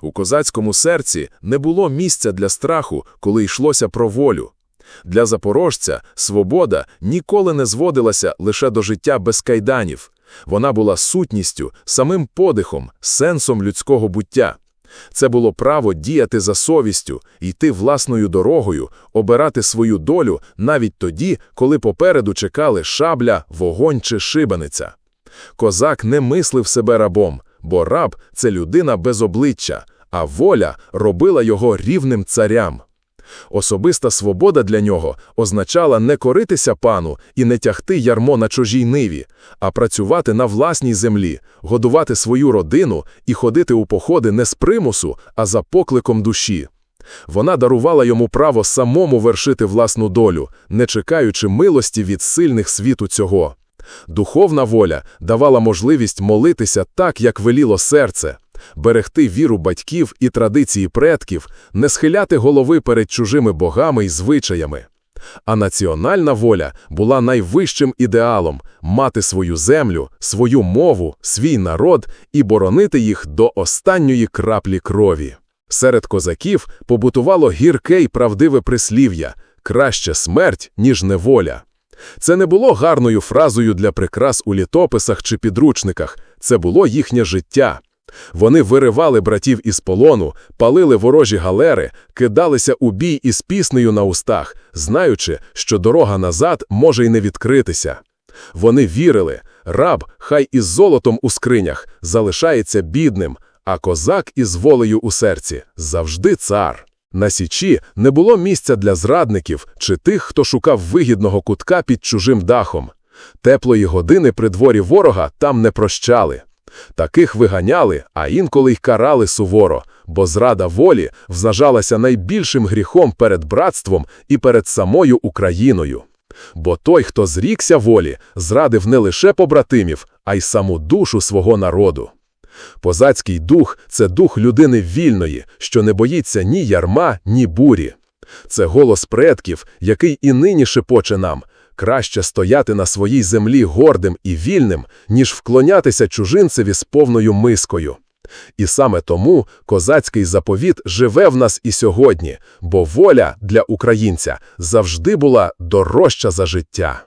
У козацькому серці не було місця для страху, коли йшлося про волю. Для запорожця свобода ніколи не зводилася лише до життя без кайданів. Вона була сутністю, самим подихом, сенсом людського буття. Це було право діяти за совістю, йти власною дорогою, обирати свою долю навіть тоді, коли попереду чекали шабля, вогонь чи шибаниця. Козак не мислив себе рабом, бо раб – це людина без обличчя, а воля робила його рівним царям. Особиста свобода для нього означала не коритися пану і не тягти ярмо на чужій ниві, а працювати на власній землі, годувати свою родину і ходити у походи не з примусу, а за покликом душі. Вона дарувала йому право самому вершити власну долю, не чекаючи милості від сильних світу цього. Духовна воля давала можливість молитися так, як веліло серце, берегти віру батьків і традиції предків, не схиляти голови перед чужими богами і звичаями. А національна воля була найвищим ідеалом мати свою землю, свою мову, свій народ і боронити їх до останньої краплі крові. Серед козаків побутувало гірке й правдиве прислів'я краще смерть, ніж неволя. Це не було гарною фразою для прикрас у літописах чи підручниках, це було їхнє життя. Вони виривали братів із полону, палили ворожі галери, кидалися у бій із піснею на устах, знаючи, що дорога назад може й не відкритися. Вони вірили, раб, хай із золотом у скринях, залишається бідним, а козак із волею у серці завжди цар. На січі не було місця для зрадників чи тих, хто шукав вигідного кутка під чужим дахом. Теплої години при дворі ворога там не прощали. Таких виганяли, а інколи й карали суворо, бо зрада волі вважалася найбільшим гріхом перед братством і перед самою Україною. Бо той, хто зрікся волі, зрадив не лише побратимів, а й саму душу свого народу. Позацький дух це дух людини вільної, що не боїться ні ярма, ні бурі. Це голос предків, який і нині шепоче нам краще стояти на своїй землі гордим і вільним, ніж вклонятися чужинцеві з повною мискою. І саме тому козацький заповіт живе в нас і сьогодні, бо воля для українця завжди була дорожча за життя.